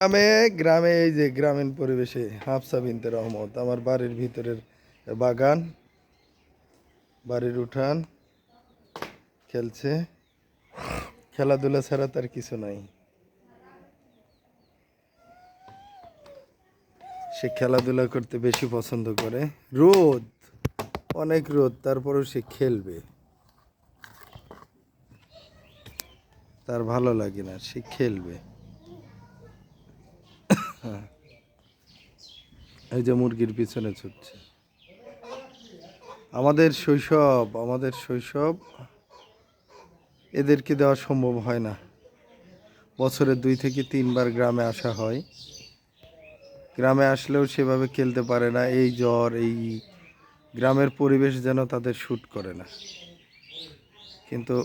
গ্রামে গ্রামে এই যে গ্রামীণ পরিবেশে হাফসা বিনতে রহমত। আমার বাড়ির ভিতরের বাগান, বাড়ির উঠান খেলছে। খেলাধুলা ছাড়া তার কিছু নাই। সে খেলাধুলা করতে বেশি পছন্দ করে। রোদ, অনেক রোদ, তারপরেও সে খেলবে। তার ভালো লাগে না, সে খেলবে। এই যে মুরগির পিছনে ছুটছে। আমাদের শৈশব আমাদের শৈশব, এদেরকে দেওয়া সম্ভব হয় না। বছরে দুই থেকে তিনবার গ্রামে আসা হয়। গ্রামে আসলেও সেভাবে খেলতে পারে না। এই জ্বর, এই গ্রামের পরিবেশ যেন তাদের শ্যুট করে না। কিন্তু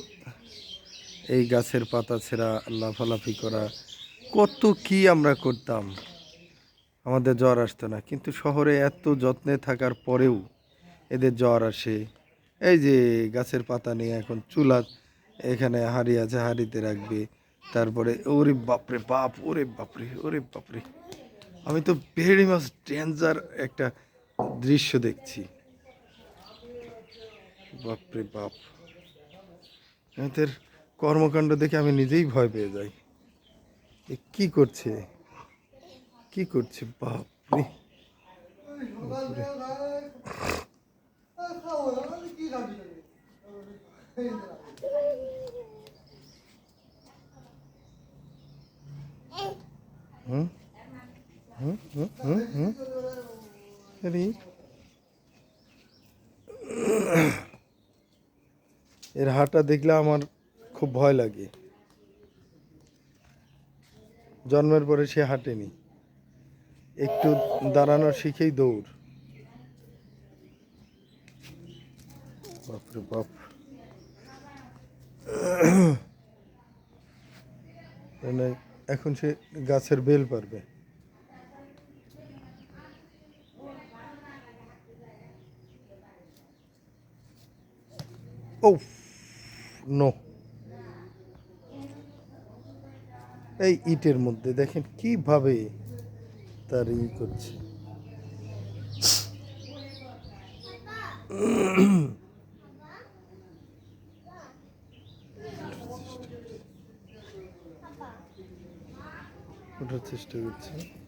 এই গাছের পাতা ছেঁড়া, লাফালাফি করা কত কি আমরা করতাম। আমাদের জ্বর আসতো না। কিন্তু শহরে এত যত্নে থাকার পরেও এদের জ্বর আসে। এই যে গাছের পাতা নিয়ে এখন চুলা এখানে হাঁড়ি আছে, হাঁড়িতে রাখবে। তারপরে ওরে বাপরে বাপ, ওরে বাপরে ওরে বাপরে। আমি তো ভেরি মাছ ডেঞ্জার একটা দৃশ্য দেখছি। বাপরে বাপ। এদের কর্মকাণ্ড দেখে আমি নিজেই ভয় পেয়ে যাই। এ কি করছে? কি করছে বাপরে? হুম? হুম? হুম? হুম? আরে। এর হাঁটা দেখলে আমার খুব ভয় লাগে। জন্মের পরে সে হাঁটেনি। একটু দাঁড়ানো শিখেই দৌড়। বাপরে বাপ। মানে এখন সে গাছের বেল পারবে। Oh no. এই ইটের মধ্যে দেখেন কীভাবে তার ই করছে। ওঠার চেষ্টা করছে।